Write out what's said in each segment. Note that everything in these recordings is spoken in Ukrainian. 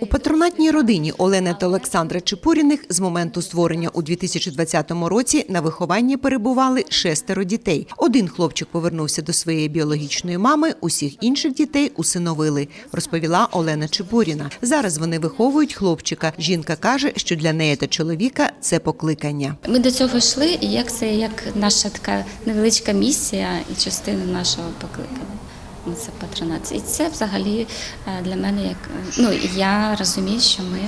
У патронатній родині Олени та Олександра Чепуріних з моменту створення у 2020 році на вихованні перебували шестеро дітей. Один хлопчик повернувся до своєї біологічної мами, усіх інших дітей усиновили, розповіла Олена Чепуріна. Зараз вони виховують хлопчика. Жінка каже, що для неї та чоловіка це покликання. Ми до цього йшли, і як це як наша така невеличка місія і частина нашого покликання. Це патронат. І це взагалі е, для мене як ну я розумію, що ми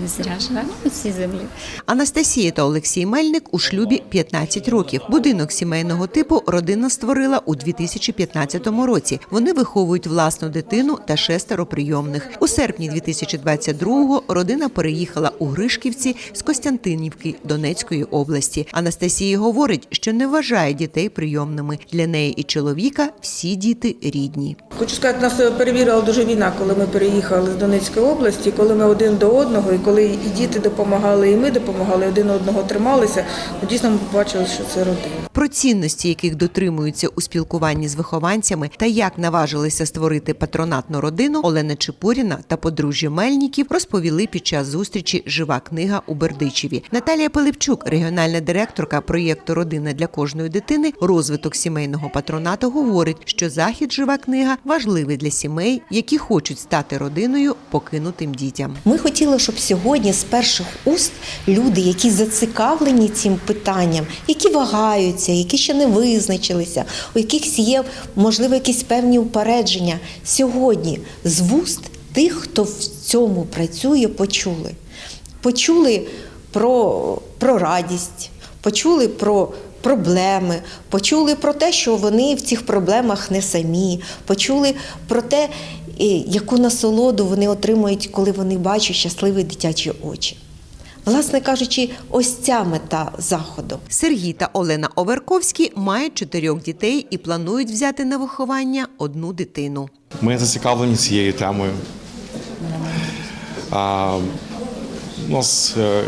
не зря живемо на цій землі. Анастасія та Олексій Мельник у шлюбі 15 років. Будинок сімейного типу родина створила у 2015 році. Вони виховують власну дитину та шестеро прийомних. У серпні 2022-го родина переїхала у Гришківці з Костянтинівки Донецької області. Анастасія говорить, що не вважає дітей прийомними. Для неї і чоловіка всі діти рідні. Україні. Хочу сказати, нас перевірила дуже війна, коли ми переїхали з Донецької області, коли ми один до одного, і коли і діти допомагали, і ми допомагали, один одного трималися. Ну, дійсно, ми побачили, що це родина. Про цінності, яких дотримуються у спілкуванні з вихованцями, та як наважилися створити патронатну родину, Олена Чепуріна та подружжя Мельніків розповіли під час зустрічі Жива книга у Бердичеві. Наталія Пилипчук, регіональна директорка проєкту Родина для кожної дитини, розвиток сімейного патронату, говорить, що захід Жива книга важливий для сімей, які хочуть стати родиною покинутим дітям. Ми хотіли, щоб сьогодні з перших уст люди, які зацікавлені цим питанням, які вагаються, які ще не визначилися, у яких є можливо якісь певні упередження, сьогодні з вуст тих, хто в цьому працює, почули. Почули про, про радість, почули про проблеми, почули про те, що вони в цих проблемах не самі, почули про те, яку насолоду вони отримують, коли вони бачать щасливі дитячі очі. Власне кажучи, ось ця мета заходу. Сергій та Олена Оверковські мають чотирьох дітей і планують взяти на виховання одну дитину. Ми зацікавлені цією темою. А, у нас е,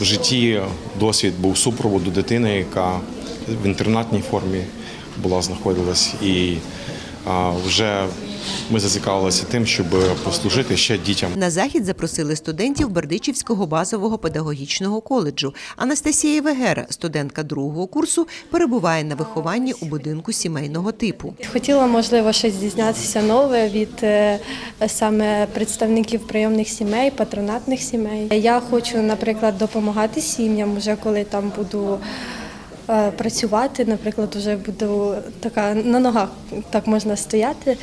в житті досвід був супроводу дитини, яка в інтернатній формі була знаходилась, і вже ми зацікавилися тим, щоб послужити ще дітям. На захід запросили студентів Бердичівського базового педагогічного коледжу. Анастасія Вегера, студентка другого курсу, перебуває на вихованні у будинку сімейного типу. Хотіла, можливо, щось дізнатися нове від е, саме представників прийомних сімей, патронатних сімей. Я хочу, наприклад, допомагати сім'ям, вже коли там буду працювати, наприклад, вже буду така на ногах, так можна стояти,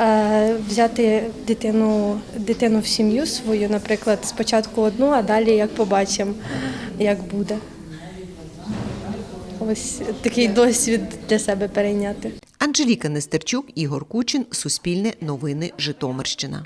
е, взяти дитину, дитину в сім'ю свою, наприклад, спочатку одну, а далі як побачимо, як буде. Ось такий досвід для себе перейняти. Анжеліка Нестерчук, Ігор Кучин, Суспільне новини, Житомирщина.